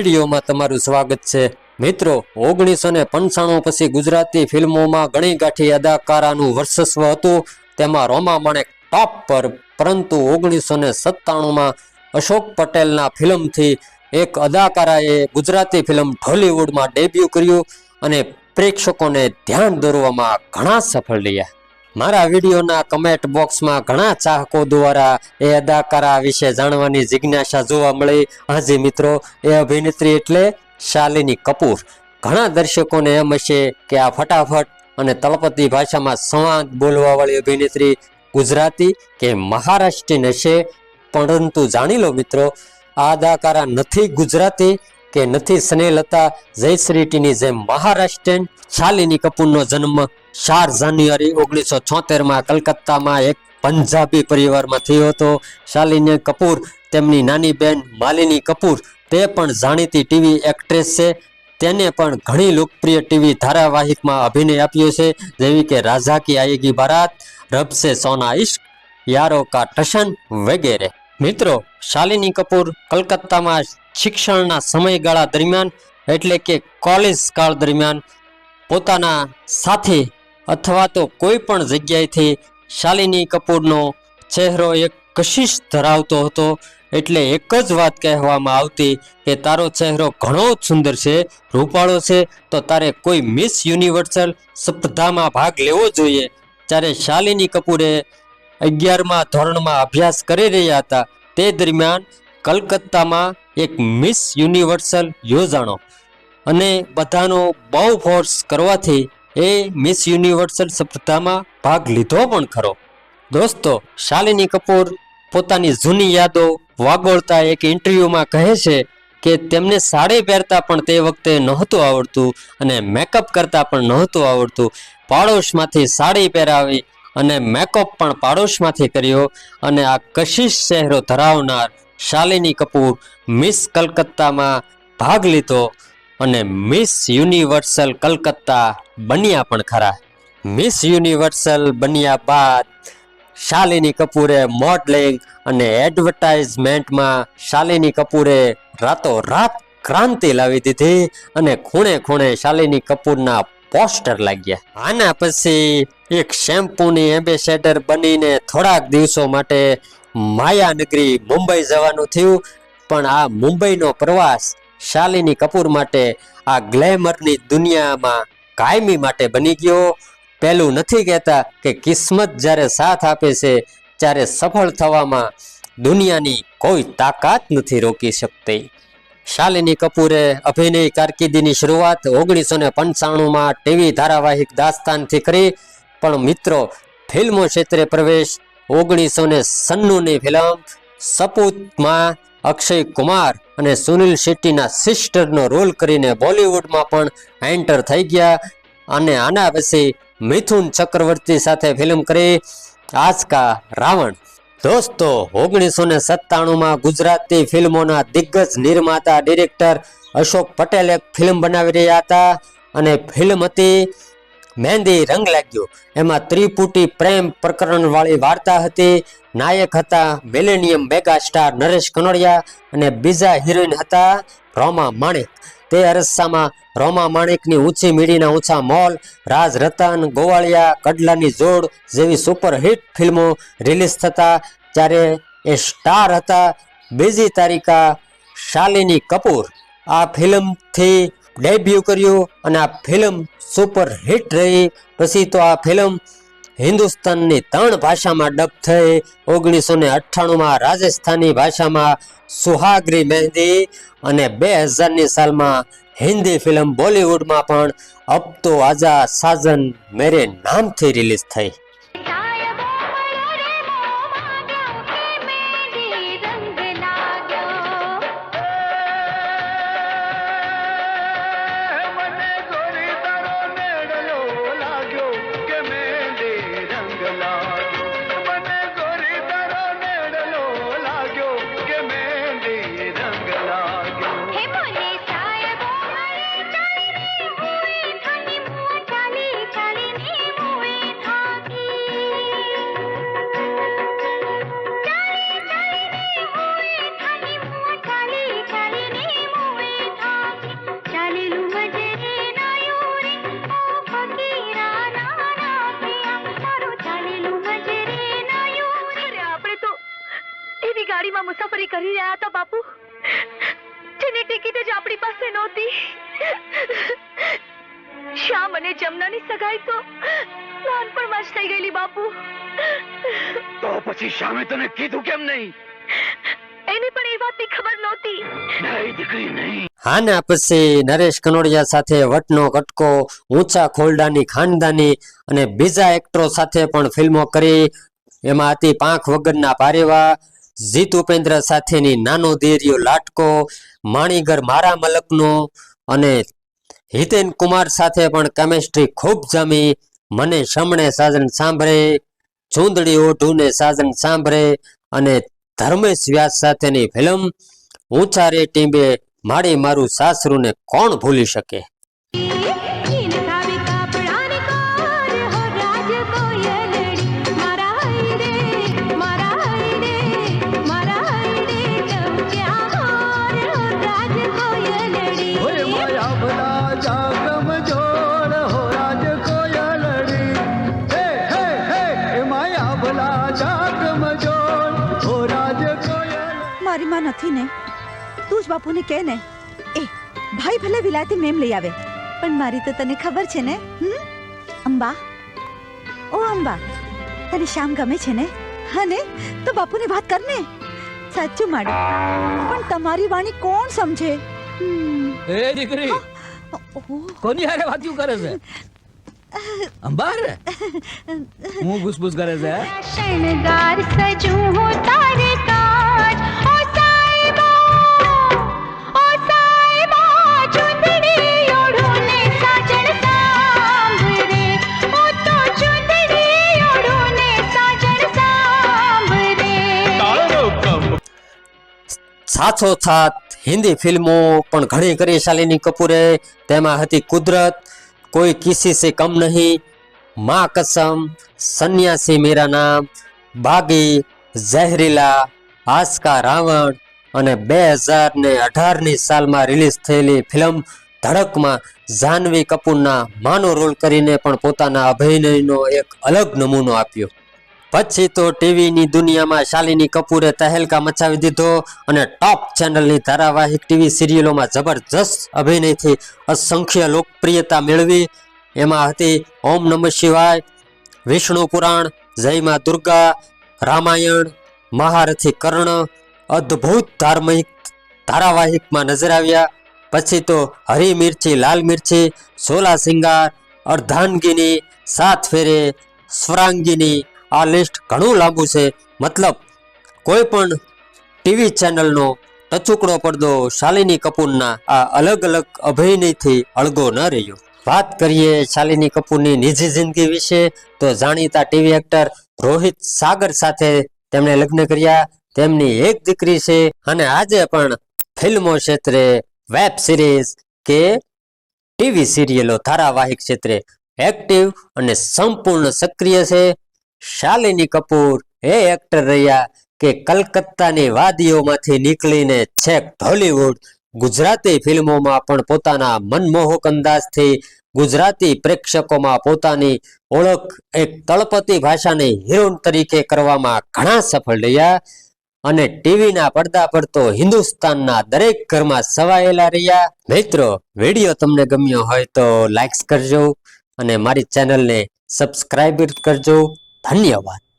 વિડીયોમાં તમારું સ્વાગત છે. મિત્રો ઓગણીસો ને પંચાણું પછી ગુજરાતી ફિલ્મોમાં ઘણી ગાંઠી અદાકારાનું વર્ચસ્વ હતું. તેમાં રોમા માણેક ટોપ પર પરંતુ ઓગણીસો ને સત્તાણુંમાં અશોક પટેલના ફિલ્મથી એક અદાકારાએ ગુજરાતી ફિલ્મ ઢોલિવૂડમાં ડેબ્યુ કર્યું અને પ્રેક્ષકોને ધ્યાન દોરવામાં ઘણા સફળ રહ્યા. મારા વિડીયોના કમેન્ટ બોક્સમાં ઘણા ચાહકો દ્વારા એ અદાકારા વિશે જાણવાની જિજ્ઞાસા જોવા મળી. હાજી મિત્રો, એ અભિનેત્રી એટલે શાલિની કપૂર. ઘણા દર્શકોને એમ હશે કે આ ફટાફટ અને તળપદી ભાષામાં સંવાદ બોલવાવાળી અભિનેત્રી ગુજરાતી કે મહારાષ્ટ્રીયન હશે પરંતુ જાણી લો મિત્રો, આ અદાકારા નથી ગુજરાતી કે નથી સ્નેહલતા, જયશ્રીટીની જેમ મહારાષ્ટ્રીયન. શાલિની કપૂરનો જન્મ ચાર જાન્યુઆરી ઓગણીસો છોતેરમાં કલકત્તામાં એક પંજાબી પરિવારમાં થયો હતો. શાલિની કપૂર, તેમની નાની બેન માલિની કપૂર, તે પણ જાણીતી ટીવી એક્ટ્રેસ છે. તેને પણ ઘણી લોકપ્રિય ટીવી ધારાવાહિકમાં અભિનય આપ્યો છે, જેવી કે રાજા કી આયેગી બારાત રબ સે સોના ઇશ્ક યારો કા ટશન વગેરે. મિત્રો, શાલિની કપૂર કલકત્તામાં શિક્ષણના સમયગાળા દરમિયાન, એટલે કે કોલેજ કાળ દરમિયાન, પોતાના સાથી અથવા તો કોઈ પણ જગ્યાએથી શાલિની કપૂરનો ચહેરો એક કશિશ ધરાવતો હતો, એટલે એક જ વાત કહેવામાં આવતી કે તારો ચહેરો ઘણો જ સુંદર છે, રૂપાળો છે, તો તારે કોઈ મિસ યુનિવર્સલ સ્પર્ધામાં ભાગ લેવો જોઈએ. જ્યારે શાલિની કપૂરે અગિયારમા ધોરણમાં અભ્યાસ કરી રહ્યા હતા, તે દરમિયાન કલકત્તામાં એક મિસ યુનિવર્સલ યોજાણો અને બધાનો બહુ ફોર્સ કરવાથી એ મિસ યુનિવર્સલ સ્પર્ધામાં ભાગ લીધો પણ ખરો. દોસ્તો, શાલિની કપૂર પોતાની જૂની યાદો વાગોળતા એક ઇન્ટરવ્યૂમાં કહે છે કે તેમને સાડી પહેરતા પણ તે વખતે નહોતું આવડતું અને મેકઅપ કરતા પણ નહોતું આવડતું. પાડોશમાંથી સાડી પહેરાવી અને મેકઅપ પણ પાડોશમાંથી કર્યો અને આ કશિશ ચહેરો ધરાવનાર શાલિની કપૂર મિસ કલકત્તામાં ભાગ લીધો અને મિસ યુનિવર્સલ કલકત્તા બન્યા પણ ખરા. મિસ યુનિવર્સલ બન્યા બાદ શાલિની કપૂરે મોડલિંગ અને એડવર્ટાઇઝમેન્ટમાં શાલિની કપૂરે રાતોરાત ક્રાંતિ લાવી દીધી અને ખૂણે ખૂણે શાલિની કપૂરના પોસ્ટર લાગ્યા. આના પછી એક શેમ્પૂની એમ્બેસેડર બનીને થોડાક દિવસો માટે માયાનગરી મુંબઈ જવાનું થયું, પણ આ મુંબઈનો પ્રવાસ શાલિની કપૂર માટે આ ગ્લેમરની દુનિયામાં કાયમી માટે બની ગયો. પેલું નથી કહેતા કે કિસ્મત જ્યારે સાથ આપે છે, ત્યારે સફળ થવામાં દુનિયાની કોઈ તાકાત નથી રોકી શકતી. શાલિની કપૂરે અભિનય કારકિર્દીની શરૂઆત ઓગણીસો ને પંચાણુંમાં ટીવી ધારાવાહિક દાસ્તાનથી કરી, પણ મિત્રો, ફિલ્મો ક્ષેત્રે પ્રવેશ ઓગણીસો ને સન્નુની ફિલ્મ સપૂતમાં અક્ષય કુમાર અને સુનિલ શેટ્ટીના સિસ્ટરનો રોલ કરીને બોલિવૂડમાં પણ એન્ટર થઈ ગયા અને આના પછી મિથુન ચક્રવર્તી સાથે ફિલ્મ કરી આજકા રાવણ. દોસ્તો, ઓગણીસો ને સત્તાણુંમાં ગુજરાતી ફિલ્મોના દિગ્ગજ નિર્માતા ડિરેક્ટર અશોક પટેલ એક ફિલ્મ બનાવી રહ્યા હતા અને ફિલ્મ હતી મહેંદી રંગ લાગ્યો. એમાં ત્રિપુટી પ્રેમ પ્રકરણવાળી વાર્તા હતી, નાયક હતા millennium mega star Naresh Kanodia અને બીજા હિરોઈન હતા રોમા માણેક. તે અરસામાં રોમા માણેકની ઊંચી મીડીના ઊંચા મોલ રાજ રતન ગોવાળિયા, કડલાની જોડ જેવી સુપરહિટ ફિલ્મો રિલીઝ થતા ત્યારે એ સ્ટાર હતા બીજી તારીખા શાલિની કપૂર. આ ફિલ્મથી ડેબ્યુ કર્યું અને આ ફિલ્મ સુપરહિટ રહી. પછી તો આ ફિલ્મ હિન્દુસ્તાનની ત્રણ ભાષામાં ડબ થઈ ઓગણીસો ને અઠ્ઠાણુંમાં રાજસ્થાની ભાષામાં સુહાગરી મહેંદી અને બે હજારની સાલમાં હિન્દી ફિલ્મ બોલિવૂડમાં પણ અબ તો સાજન મેરે નામથી રિલીઝ થઈ. કરી રહ્યા હતા બાપુ? જેની ટિકિટ જ આપણી પાસે નહોતી. શ્યામ અને જમનાની સગાઈ તો નાનપણમાં જ થઈ ગયેલી બાપુ. તો પછી શ્યામે તને કીધું કેમ નહીં? એને પણ એ વાતની ખબર નહોતી. નહીં દીકરી નહીં. આના પછી નરેશ કનોડિયા સાથે વટનો કટકો ઊંચા ખોલડાની ખાનદાની અને બીજા એક્ટરો સાથે પણ ફિલ્મો કરી. એમાં હતી પાંખ વગરના પારેવા જીત ઉપેન્દ્ર સાથેની નાનો દેરિયો લાટકો, માણીગર મારા મલકનો અને હિતેન કુમાર સાથે પણ કેમેસ્ટ્રી ખૂબ જમી. મને શમણે સાજન સાંભળે, ચૂંદડી ઓઢુને સાજન સાંભળે અને ધર્મેશ વ્યાસ સાથેની ફિલ્મ ઊંચા રે ટીંબે માડી મારું સાસરુને કોણ ભૂલી શકે? કોયલ નથી ને? તું જ બાપુને કહે ને. એ ભાઈ ભલે વિલાયતી મેમ લઈ આવે પણ મારી તો તને ખબર છે ને હમ? અંબા? ઓ અંબા તને શ્યામ ગમે છે ને? હા ને? તો બાપુને વાત કર ને. સાચું માડી. પણ તમારી વાણી કોણ સમજે? એ દીકરી કોની હારે વાતું કરે છે? અંબાર? હું ઘૂસપૂસ કરે છે શણગાર સજું હું તારે સાથોસાથ હિન્દી ફિલ્મો પણ ઘણી કરી શાલિની કપૂરે. તેમાં હતી કુદરત. કોઈ કિસી સે કમ નહીં. મા કસમ, સન્યાસી મેરા નામ, બાગી, ઝહેરીલા, આસ્કા રાવણ અને બે હજાર ને અઢારની સાલમાં રિલીઝ થયેલી ફિલ્મ ધડકમાં જાહ્નવી કપૂરના માનો રોલ કરીને પણ પોતાના અભિનયનો એક અલગ નમૂનો આપ્યો. પછી તો ટીવીની દુનિયામાં શાલિની કપૂરે તહેલકા મચાવી દીધો અને ટોપ ચેનલની ધારાવાહિક ટીવી સિરિયલોમાં જબરજસ્ત અભિનયથી અસંખ્ય લોકપ્રિયતા મેળવી. એમાં હતી ઓમ નમઃ શિવાય, વિષ્ણુ પુરાણ જય માં દુર્ગા, રામાયણ, મહારથી કર્ણ, અદ્ભુત ધાર્મિક ધારાવાહિકમાં નજર આવ્યા. પછી તો હરી મિર્ચી, લાલ મિર્ચી, સોલા સિંગાર, અર્ધાંગીની, સાત ફેરે, સ્વરાંગીની આ લિસ્ટ ઘણું લાંબુ છે. મતલબ કોઈ પણ ટીવી ચેનલનો ટચુકડો પડદો શાલિની કપૂરના આ અલગ અલગ અભિનયથી અળગો ન રહ્યો. વાત કરીએ શાલિની કપૂરની નિજી જિંદગી વિશે, તો જાણીતા ટીવી એક્ટર રોહિત સાગર સાથે તેમણે લગ્ન કર્યા. તેમની એક દીકરી છે અને આજે પણ ફિલ્મો ક્ષેત્રે વેબ સિરીઝ કે ટીવી સિરિયલો ધારાવાહિક ક્ષેત્રે એક્ટિવ અને સંપૂર્ણ સક્રિય છે. શાલિની કપૂર એ એક્ટર રહ્યા કે કલકત્તાની વાદીઓમાંથી નીકળીને છેક હોલીવુડ ગુજરાતી ફિલ્મોમાં પણ પોતાના મનમોહક અંદાજથી ગુજરાતી પ્રેક્ષકોમાં પોતાની ઓળખ એક તળપતી ભાષાની હિરોઈન તરીકે કરવામાં ઘણા સફળ રહ્યા અને ટીવીના પડદા પર તો હિન્દુસ્તાનના દરેક ઘરમાં સવાયેલા રહ્યા. મિત્રો વીડિયો તમને ગમ્યો હોય તો લાઇક્સ કરજો અને મારી ચેનલને સબસ્ક્રાઈબ કરજો. 等你有完。